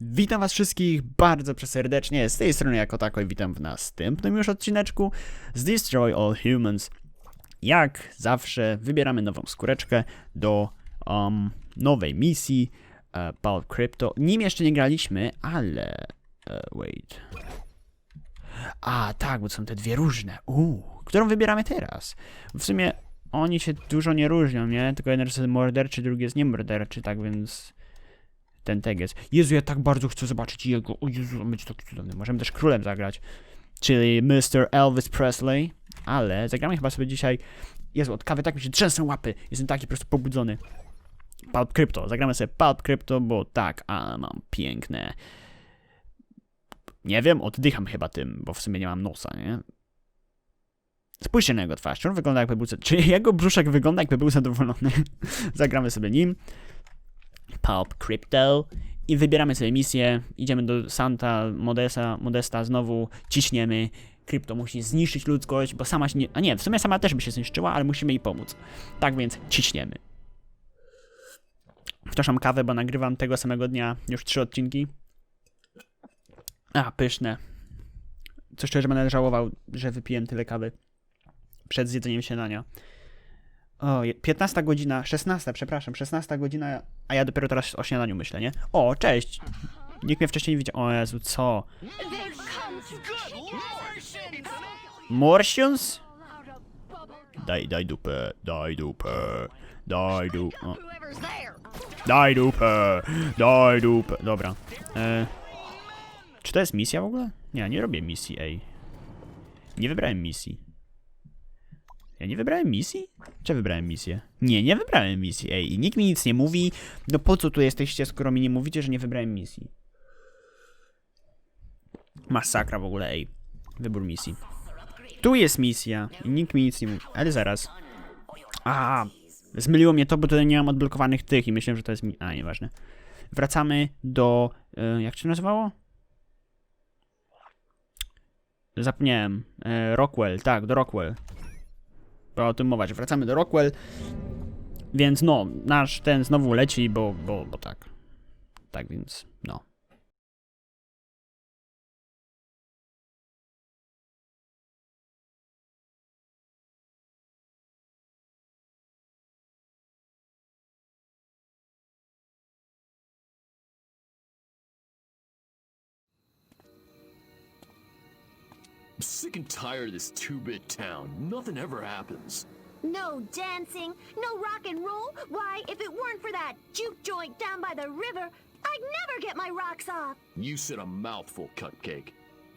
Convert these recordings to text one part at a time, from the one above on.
Witam was wszystkich bardzo przeserdecznie, z tej strony jako tako i witam w następnym już odcineczku z Destroy All Humans. Jak zawsze wybieramy nową skóreczkę do um, nowej misji e, Pulp Crypto. Nim jeszcze nie graliśmy, ale... E, wait... A, tak, bo są te dwie różne. Uuu, którą wybieramy teraz? W sumie oni się dużo nie różnią, nie? Tylko jeden jest morderczy, drugi jest niemorderczy, tak więc ten teges. Jezu, ja tak bardzo chcę zobaczyć jego. O Jezu, on będzie taki cudowny. Możemy też królem zagrać. Czyli Mr. Elvis Presley. Ale zagramy chyba sobie dzisiaj. Jezu, od kawy tak mi się trzęsą łapy. Jestem taki po prostu pobudzony. Pulp Crypto. Zagramy sobie Pulp Crypto, bo tak, a mam piękne. Nie wiem, oddycham chyba tym, bo w sumie nie mam nosa, nie? Spójrzcie na jego twarz. Czy on wygląda jakby był... Czy jego brzuszek wygląda jakby był zadowolony? Zagramy sobie nim. Pulp Crypto i wybieramy sobie misję. Idziemy do Santa Modesta, Modesta znowu ciśniemy. Krypto musi zniszczyć ludzkość, bo sama się nie... A nie, w sumie sama też by się zniszczyła, ale musimy jej pomóc. Tak więc ciśniemy. Wtoszam kawę, bo nagrywam tego samego dnia już trzy odcinki. A, pyszne. Co szczerze będę żałował, że wypiłem tyle kawy przed zjedzeniem śniadania. O, je- 15 godzina, 16, przepraszam, 16 godzina, a ja dopiero teraz o śniadaniu myślę, nie? O, cześć! Nikt mnie wcześniej nie widział. O Jezu, co? Morsians? Daj, daj dupę, daj dupę, daj dupę, daj dupę, daj dupę. Dobra. E, czy to jest misja w ogóle? Nie, nie robię misji, ej. Nie wybrałem misji. Ja nie wybrałem misji? Czy wybrałem misję? Nie, nie wybrałem misji, ej. I nikt mi nic nie mówi. No po co tu jesteście, skoro mi nie mówicie, że nie wybrałem misji? Masakra w ogóle, ej. Wybór misji. Tu jest misja i nikt mi nic nie mówi. Ale zaraz. A, zmyliło mnie to, bo tutaj nie mam odblokowanych tych i myślałem, że to jest mi... A, nieważne. Wracamy do... E, jak się nazywało? Zapomniałem. E, Rockwell, tak, do Rockwell. O tym mowa, że wracamy do Rockwell. Więc no, nasz ten znowu leci, bo, bo, bo tak. Tak więc, no. I'm sick and tired of this two-bit town. Nothing ever happens. No dancing, no rock and roll. Why, if it weren't for that juke joint down by the river, I'd never get my rocks off. You said a mouthful, Cupcake.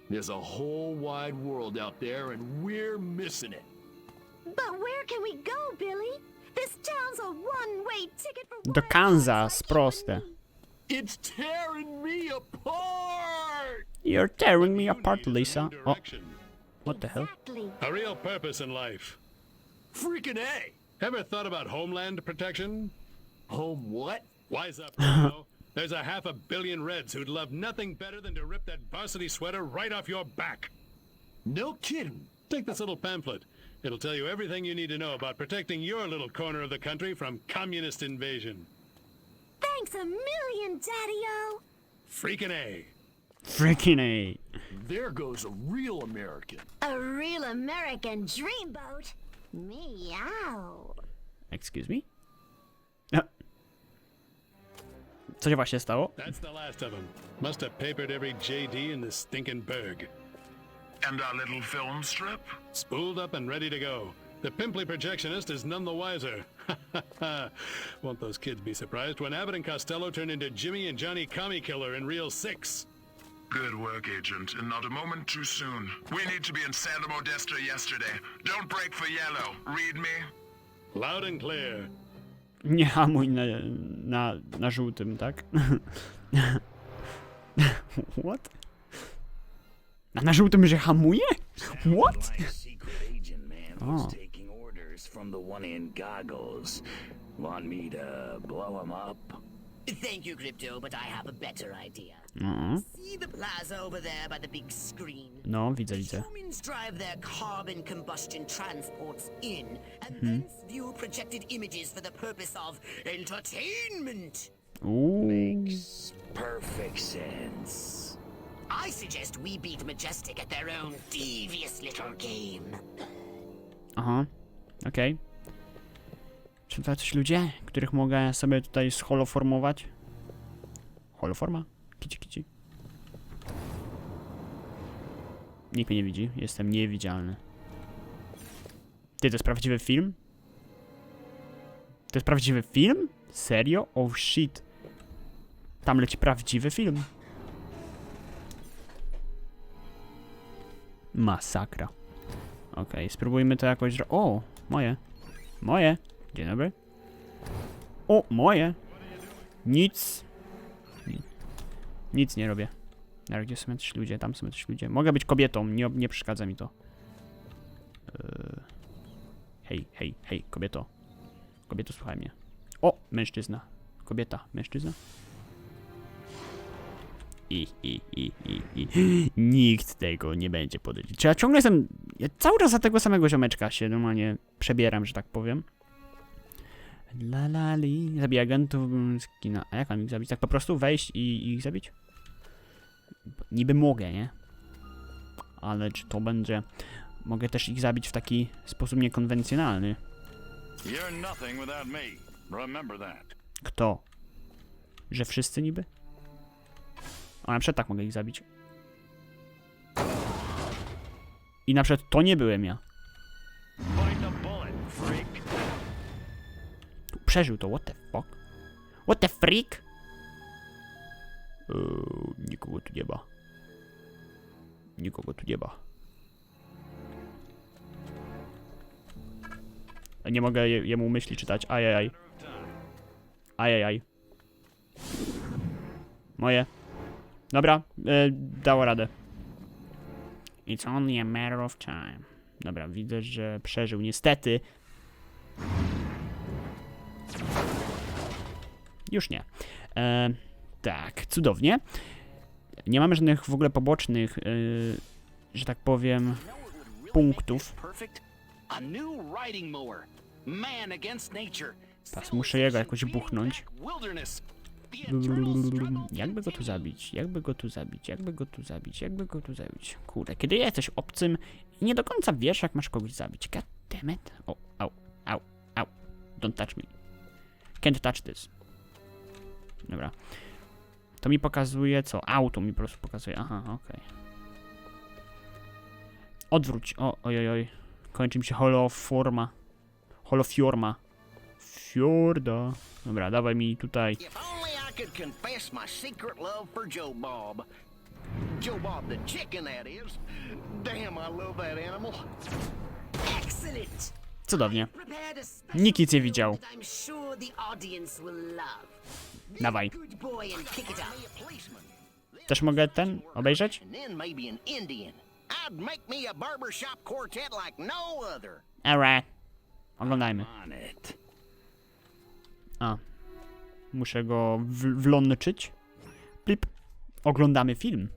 There's a whole wide world out there, and we're missing it. But where can we go, Billy? This town's a one-way ticket for Do wild Kansas, dogs proste. It's tearing me apart! You're tearing me apart, need is a new Lisa. Oh, direction. What the hell? A real purpose in life. Freaking A! Ever thought about homeland protection? Home what? Wise up, Reno. There's a half a billion Reds who'd love nothing better than to rip that varsity sweater right off your back. No kidding. Take this little pamphlet. It'll tell you everything you need to know about protecting your little corner of the country from communist invasion. Thanks a million, Daddy-O. Freaking A. Freaking A. There goes a real American. A real American dreamboat. Meow. Excuse me? No. Co się właśnie stało? That's the last of them. Must have papered every JD in this stinking burg. And our little film strip? Spooled up and ready to go. The pimply projectionist is none the wiser. Won't those kids be surprised when Abbott and Costello turn into Jimmy and Johnny Commie Killer in Reel 6? Good work, Agent, and not a moment too soon. We need to be in Santa Modesta yesterday. Don't break for yellow. Read me? Loud and clear. Nie hamuj na, na, na żółtym, tak? What? A na żółtym, że hamuje? What? My secret agent man Oh. taking orders from the one in goggles. Want me to blow him up? Thank you, Crypto, but I have a better idea. No, See the plaza over there by the big screen? no widzę, widzę. Humans drive their carbon combustion transports in, and thence view projected images for the purpose of entertainment. Make Makes perfect sense. I suggest we beat Majestic at their own devious little game. Uh-huh. okej. To jacyś ludzie, których mogę sobie tutaj scholoformować? Holoforma? Kici, kici. Nikt mnie nie widzi, jestem niewidzialny. Ty, to jest prawdziwy film? To jest prawdziwy film? Serio? Oh shit. Tam leci prawdziwy film. Masakra. Okej, spróbujmy to jakoś... O, moje. Moje. Dzień dobry. O, moje. Nic. Ni- Nic nie robię. Ale gdzie są jacyś ludzie? Tam są jacyś ludzie. Mogę być kobietą, nie, nie przeszkadza mi to. Yy. Hej, hej, hej, kobieto. Kobieto, słuchaj mnie. O, mężczyzna. Kobieta, mężczyzna. I, i, i, i, i. Nikt tego nie będzie podejrzeć. Czy ja ciągle jestem. Ja cały czas za tego samego ziomeczka się normalnie przebieram, że tak powiem. La la li. Zabij agentów mm, z kina. A jak mam ich zabić? Tak po prostu wejść i, ich zabić? Niby mogę, nie? Ale czy to będzie. Mogę też ich zabić w taki sposób niekonwencjonalny. Kto? Że wszyscy niby? A na przykład tak mogę ich zabić. I na przykład to nie byłem ja. Przeżył to, what the fuck? What the freak? Eee, nikogo tu nie ma. Nikogo tu nie ma. Nie mogę je, jemu myśli czytać. Ajajaj. Ajajaj. Moje. Dobra, e, dało radę. It's only a matter of time. Dobra, widzę, że przeżył. Niestety. Już nie. E, tak, cudownie. Nie mamy żadnych w ogóle pobocznych, e, że tak powiem, punktów. Teraz muszę jego jakoś buchnąć. Jakby go tu zabić? Jakby go tu zabić? Jakby go tu zabić? Jakby go tu zabić? Kurde, kiedy jesteś obcym i nie do końca wiesz, jak masz kogoś zabić. God damn it. O, au, au, au. Don't touch me. Can't touch this. Dobra. To mi pokazuje co? Auto mi po prostu pokazuje. Aha, okej. Odwróć. O, oj, oj. Kończy mi się holoforma. Holofiorma. Fiorda. Dobra, dawaj mi tutaj. Joe Bob the chicken, that is. Damn, I love that animal. Excellent! Cudownie. Nikt nic nie widział. Dawaj. Też mogę ten obejrzeć? Alright. Oglądajmy. A. Muszę go w- włączyć. Plip. Oglądamy film.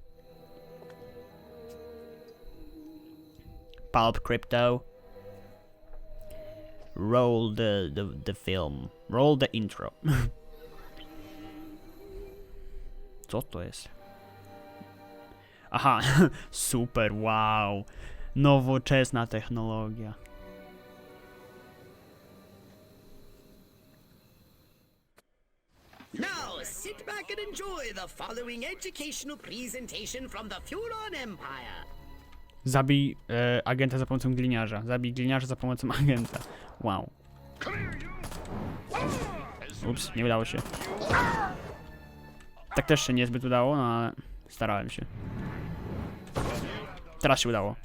Pulp Crypto. Roll the, the, the film. Roll the intro. Co to jest? Aha, super, wow. Nowoczesna technologia. Now, sit back and enjoy the following educational presentation from the Furon Empire. Zabij e, agenta za pomocą gliniarza. Zabij gliniarza za pomocą agenta. Wow. Ups, nie udało się. Tak też się niezbyt udało, no ale starałem się. Teraz się udało.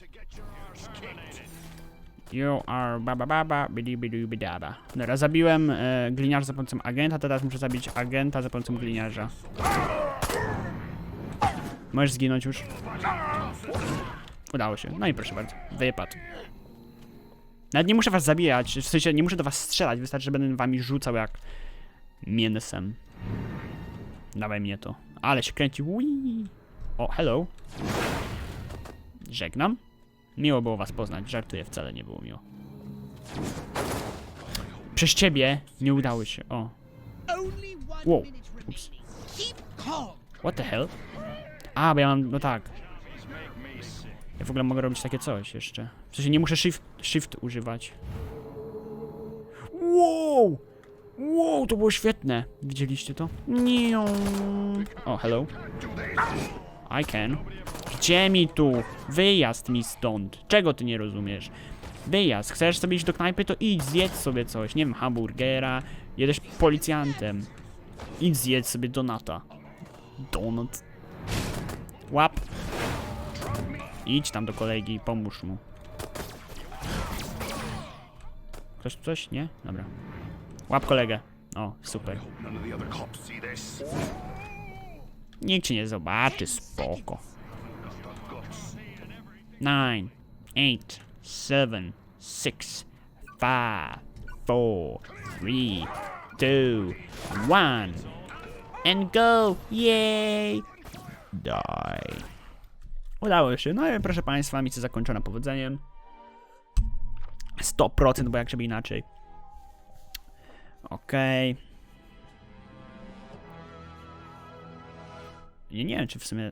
You are baba baba bidi bidi bidaba. Dobra, zabiłem e, gliniarza za pomocą agenta, teraz muszę zabić agenta za pomocą gliniarza. Możesz zginąć już. Udało się. No i proszę bardzo. Wypad. Nawet nie muszę was zabijać, w sensie nie muszę do was strzelać, wystarczy, że będę wami rzucał jak mięsem. Dawaj mnie to. Ale się kręci. Wii. O, hello. Żegnam. Miło było was poznać. Żartuję, wcale nie było miło. Przez ciebie nie udało się. O. Oops. Keep What the hell? A, bo ja mam, no tak. Ja w ogóle mogę robić takie coś jeszcze. W sensie nie muszę shift, shift używać. Wow! Wow, to było świetne. Widzieliście to? Nie. O, hello. I can. Gdzie mi tu? Wyjazd mi stąd. Czego ty nie rozumiesz? Wyjazd. Chcesz sobie iść do knajpy, to idź, zjedz sobie coś. Nie wiem, hamburgera. Jedziesz policjantem. Idź zjedz sobie donata. Donut. Łap. Idź tam do kolegi i pomóż mu. Ktoś coś? Nie? Dobra. Łap kolegę. O, super. Nikt ci nie zobaczy, spoko. Nine, eight, seven, six, five, four, three, two, one. And go! Yay! Die. Udało się. No i proszę Państwa, misja zakończona powodzeniem. 100%, bo jak żeby inaczej. Okej. Nie, nie wiem, czy w sumie...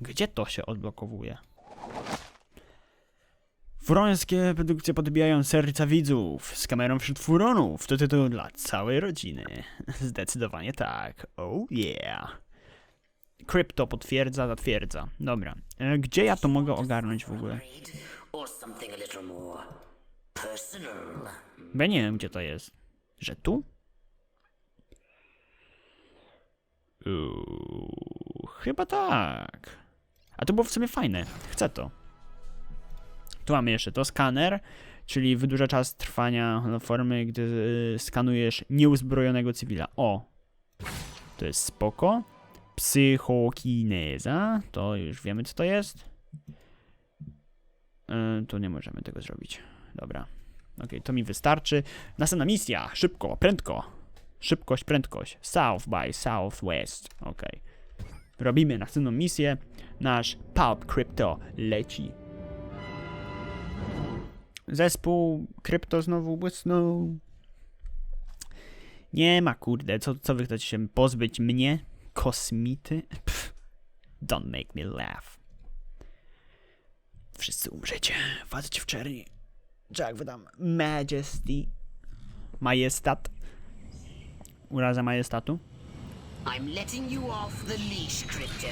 Gdzie to się odblokowuje? Furońskie produkcje podbijają serca widzów z kamerą wśród furonów. To tytuł dla całej rodziny. Zdecydowanie tak. Oh yeah. Krypto potwierdza, zatwierdza. Dobra. E, Gdzie ja to mogę ogarnąć w ogóle? Bo ja nie wiem, gdzie to jest. Że tu? Uuu, chyba tak. A to było w sumie fajne. Chcę to. Tu mamy jeszcze to skaner, czyli wydłuża czas trwania formy, gdy y, skanujesz nieuzbrojonego cywila. O! To jest spoko. Psychokineza. To już wiemy, co to jest. Y, tu nie możemy tego zrobić. Dobra. Okej, to mi wystarczy. Następna misja. Szybko, prędko. Szybkość, prędkość. South by Southwest. Okej. Robimy następną misję. Nasz Pulp Crypto leci. Zespół Krypto znowu błysnął. Nie ma kurde, co, co wy chcecie się pozbyć mnie? Kosmity? Pff, don't make me laugh. Wszyscy umrzecie. Wadzcie w czerni. Jak wydam Majesty? Majestat? Uraza majestatu? I'm letting you off the leash, Crypto.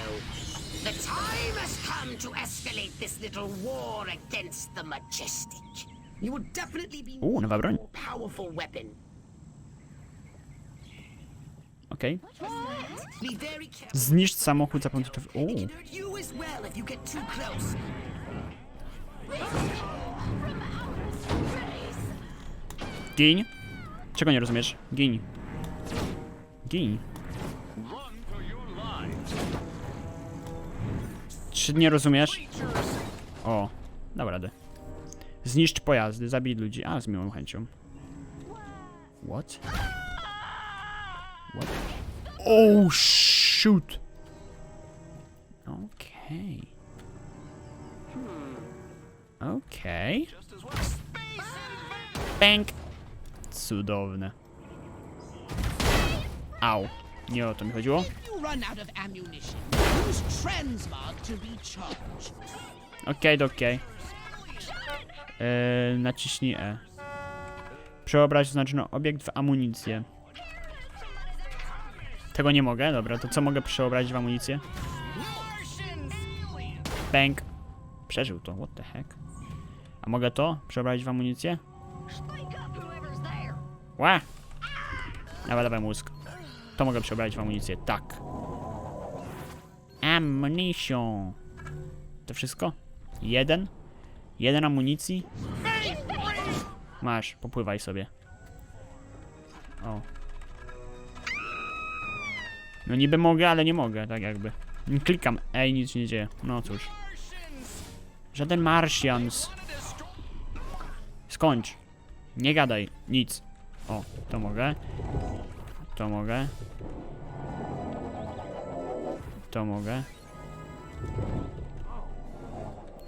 The time has come to escalate this little war against the Majestic. You will definitely be Uuu, nowa broń. more powerful weapon. Okej. Careful. Zniszcz samochód za pomocą... Close. Gin. Czego nie rozumiesz? Gin. Gin. Czy nie rozumiesz? O, dam radę. Zniszcz pojazdy, zabij ludzi. A, z miłą chęcią. What? What? Oh, shoot! Okej. Okej. Bang! Cudowne. Au. Nie o to mi chodziło. to recharge. Okej, okej. Eee, naciśnij E. Przeobrać oznaczono obiekt w amunicję. Tego nie mogę, dobra, to co mogę przeobrazić w amunicję? Bang. Przeżył to, what the heck. A mogę to przeobrazić w amunicję? Ła! Dawaj, dawaj mózg. To mogę przeobrazić w amunicję, tak. Ammunition. To wszystko? Jeden? Jeden amunicji? Masz, popływaj sobie. O. No niby mogę, ale nie mogę, tak jakby. Klikam, ej, nic nie dzieje. No cóż. Żaden Martians. Skończ. Nie gadaj, nic. O, to mogę. To mogę. To mogę.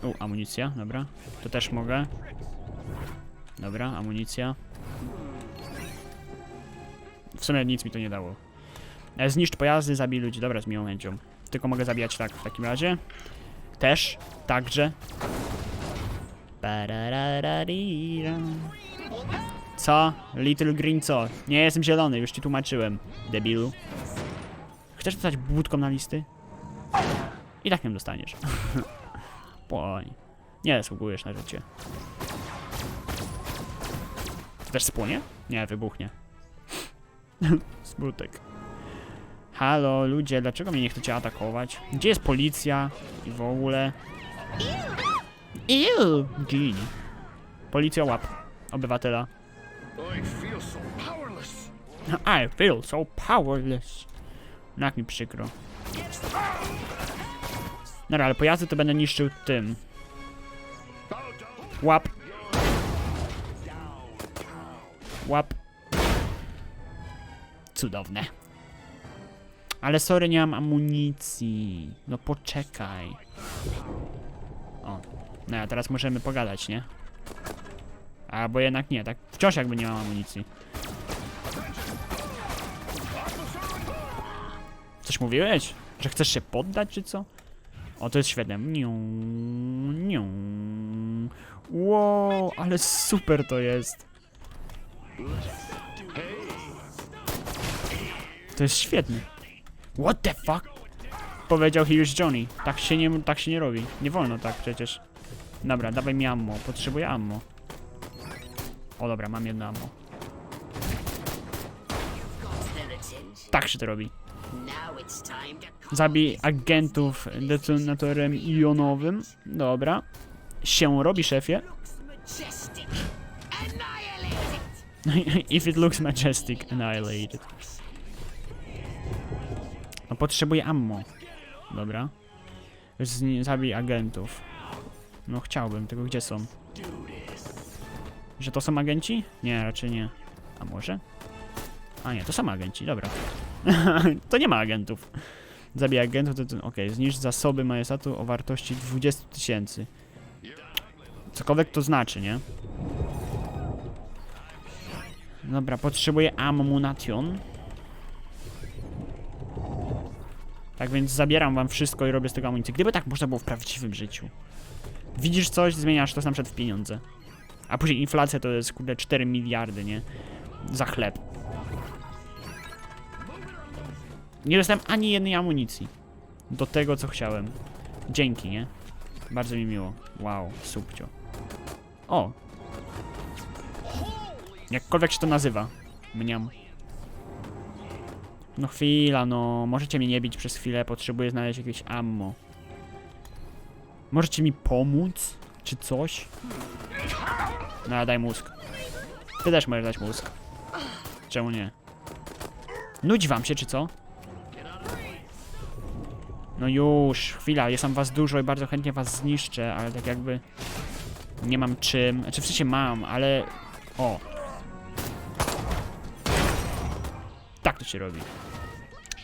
U, amunicja, dobra. To też mogę. Dobra, amunicja. W sumie nic mi to nie dało. E, Zniszcz pojazdy, zabij ludzi. Dobra, z miłą chęcią. Tylko mogę zabijać tak w takim razie. Też, także. Co? Little Green co? Nie jestem zielony, już ci tłumaczyłem, debilu. Chcesz dostać budką na listy? I tak nie dostaniesz. Płoń. Nie zasługujesz na życie. Też spłonie? Nie, wybuchnie. Smutek. Halo, ludzie, dlaczego mnie nie chcecie atakować? Gdzie jest policja? I w ogóle... Ew! Gin. Policja łap. Obywatela. I feel so powerless. No jak mi przykro. Dobra, ale pojazdy to będę niszczył tym. Łap. Łap. Cudowne. Ale sorry, nie mam amunicji. No poczekaj. O. No a teraz możemy pogadać, nie? Albo jednak nie, tak wciąż jakby nie mam amunicji. Coś mówiłeś? Że chcesz się poddać, czy co? O, to jest świetne. Niu, niu. Wow, ale super to jest. To jest świetne. What the fuck? Powiedział Here's Johnny. Tak się nie, tak się nie robi. Nie wolno tak przecież. Dobra, dawaj mi ammo. Potrzebuję ammo. O dobra, mam jedno ammo. Tak się to robi. Zabij agentów detonatorem jonowym. Dobra. Się robi, szefie. If it looks majestic, annihilate it. No potrzebuję ammo. Dobra. Z, zabij agentów. No chciałbym, tylko gdzie są? Że to są agenci? Nie, raczej nie. A może? A nie, to są agenci, dobra. to nie ma agentów. Zabij agentów, to, to okej, zniszcz zasoby majestatu o wartości 20 tysięcy. Cokolwiek to znaczy, nie? Dobra, potrzebuję ammunition. Tak więc zabieram wam wszystko i robię z tego amunicję. Gdyby tak można było w prawdziwym życiu. Widzisz coś, zmieniasz to na przykład w pieniądze. A później inflacja to jest kurde 4 miliardy, nie? Za chleb. Nie dostałem ani jednej amunicji. Do tego, co chciałem. Dzięki, nie? Bardzo mi miło. Wow, subcio. O! Jakkolwiek się to nazywa. Mniam. No chwila, no. Możecie mnie nie bić przez chwilę, potrzebuję znaleźć jakieś ammo. Możecie mi pomóc? Czy coś? No, daj mózg. Ty też możesz dać mózg. Czemu nie? Nudzi wam się, czy co? No już, chwila, jest tam was dużo i bardzo chętnie was zniszczę, ale tak jakby... Nie mam czym. Znaczy w sensie mam, ale... O. Tak to się robi.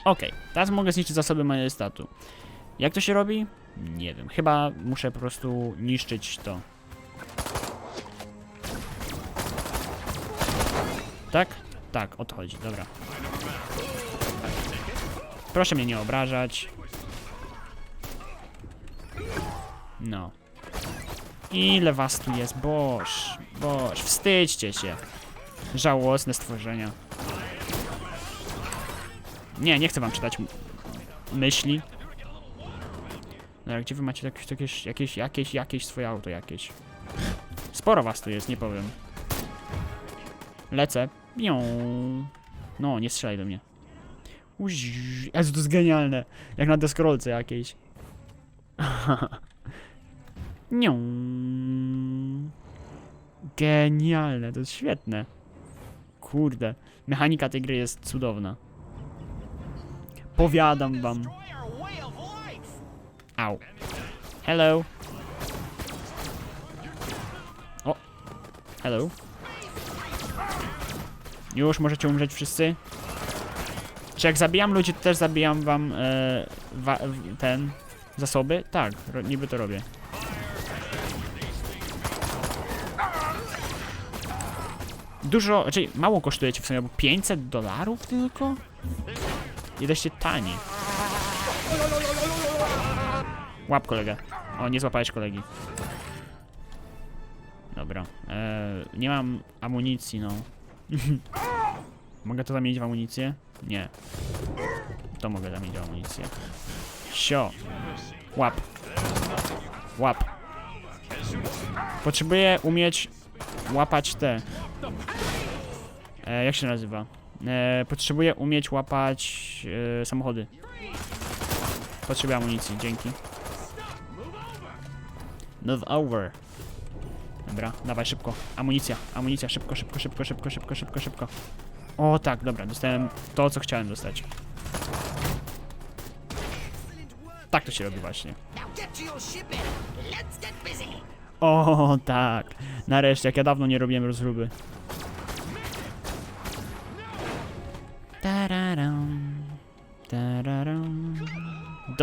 Okej, teraz mogę zniszczyć zasoby majestatu. Jak to się robi? Nie wiem. Chyba muszę po prostu niszczyć to. Tak? Tak, odchodzi, dobra. Proszę mnie nie obrażać. No. Ile was tu jest? Boż, boż, wstydźcie się. Żałosne stworzenia. Nie, nie chcę wam czytać myśli. Dobra, gdzie wy macie jakieś, jakieś, jakieś, jakieś, jakieś swoje auto jakieś? Sporo was tu jest, nie powiem. Lecę. Bią. No, nie strzelaj do mnie. Uź, Jezu, to jest genialne. Jak na deskorolce jakiejś. Nią. Genialne, to jest świetne. Kurde. Mechanika tej gry jest cudowna. Powiadam wam. Au. Hello. O. Hello. Już możecie umrzeć wszyscy. Czy jak zabijam ludzi, to też zabijam wam e, wa, ten zasoby? Tak, ro, niby to robię. Dużo, znaczy mało kosztujecie w sumie, bo 500 dolarów tylko? Jesteście tani. Łap kolegę. O, nie złapałeś kolegi. Dobra. Eee, nie mam amunicji, no. mogę to zamienić w amunicję? Nie. To mogę zamienić w amunicję. Sio. Łap. Łap. Potrzebuję umieć łapać te. E, jak się nazywa? E, potrzebuję umieć łapać e, samochody. Potrzebuję amunicji, dzięki. Move over. Dobra, dawaj szybko. Amunicja, amunicja, szybko, szybko, szybko, szybko, szybko, szybko, szybko. O tak, dobra, dostałem to, co chciałem dostać. Tak to się robi właśnie. O tak, nareszcie, jak ja dawno nie robiłem rozruby.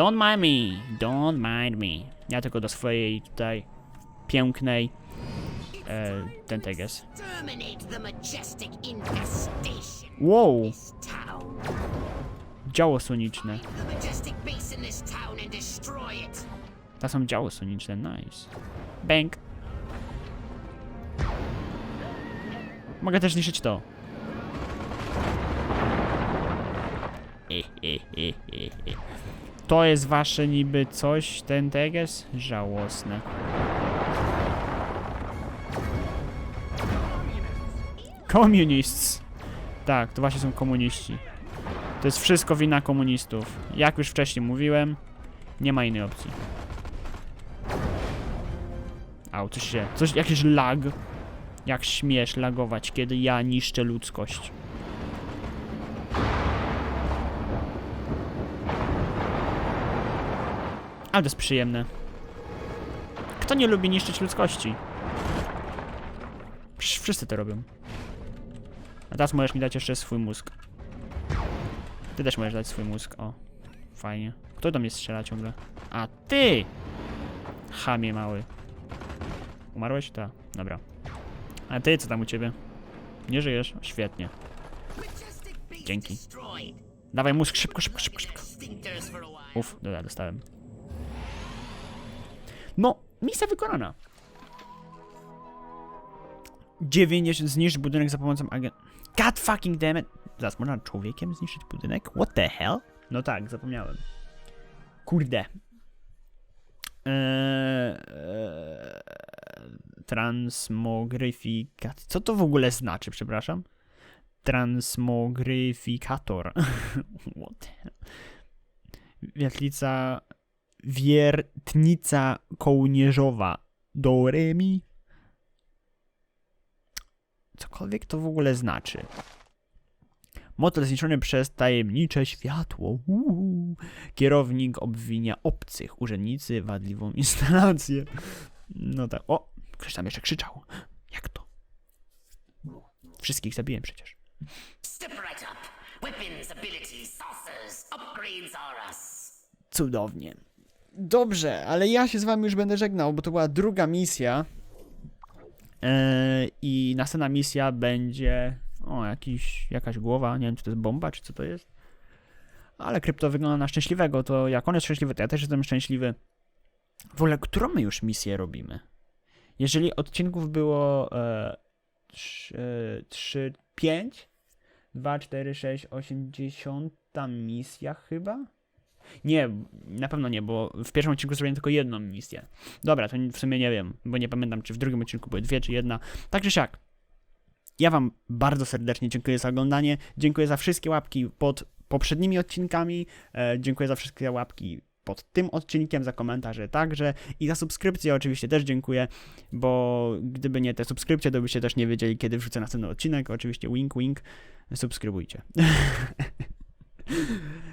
Don't mind me, don't mind me. Ja tylko do swojej tutaj pięknej e, ten teges. Wow, działo soniczne. To są działo soniczne, nice. Bang. Mogę też niszczyć to. E, e, e, e, e. To jest wasze niby coś, ten teges? Żałosne. Communists. Tak, to właśnie są komuniści. To jest wszystko wina komunistów. Jak już wcześniej mówiłem, nie ma innej opcji. Au, coś się... Coś, jakiś lag. Jak śmiesz lagować, kiedy ja niszczę ludzkość. Ale to jest przyjemne. Kto nie lubi niszczyć ludzkości? Przecież wszyscy to robią. A teraz możesz mi dać jeszcze swój mózg. Ty też możesz dać swój mózg, o. Fajnie. Kto do mnie strzela ciągle? A ty! Chamie mały. Umarłeś? Tak. Dobra. A ty, co tam u ciebie? Nie żyjesz? Świetnie. Dzięki. Dawaj mózg, szybko, szybko, szybko, szybko. Uf, dobra, dostałem. No, misja wykonana. 90 zniszcz budynek za pomocą agent... God fucking damn it! Zaraz, można człowiekiem zniszczyć budynek? What the hell? No tak, zapomniałem. Kurde. Eee, eee, transmogryfikat... Co to w ogóle znaczy, przepraszam? Transmogryfikator. What? Wiatlica wiertnica kołnierzowa do remi. Cokolwiek to w ogóle znaczy. Motel zniszczony przez tajemnicze światło. Uuu. Kierownik obwinia obcych. Urzędnicy wadliwą instalację. No tak. O! Ktoś tam jeszcze krzyczał. Jak to? Wszystkich zabiłem przecież. Cudownie. Dobrze, ale ja się z wami już będę żegnał, bo to była druga misja. Eee, I następna misja będzie. O, jakiś, jakaś głowa. Nie wiem, czy to jest bomba, czy co to jest. Ale krypto wygląda na szczęśliwego. To jak on jest szczęśliwy, to ja też jestem szczęśliwy. W ogóle, którą my już misję robimy? Jeżeli odcinków było e, 3, 5, 2, 4, 6, 80 misja chyba? Nie, na pewno nie, bo w pierwszym odcinku zrobiłem tylko jedną misję. Dobra, to w sumie nie wiem, bo nie pamiętam, czy w drugim odcinku były dwie, czy jedna. Tak czy siak. Ja wam bardzo serdecznie dziękuję za oglądanie. Dziękuję za wszystkie łapki pod poprzednimi odcinkami. E, dziękuję za wszystkie łapki pod tym odcinkiem, za komentarze także i za subskrypcję oczywiście też dziękuję, bo gdyby nie te subskrypcje, to byście też nie wiedzieli, kiedy wrzucę następny odcinek. Oczywiście wink wink, subskrybujcie.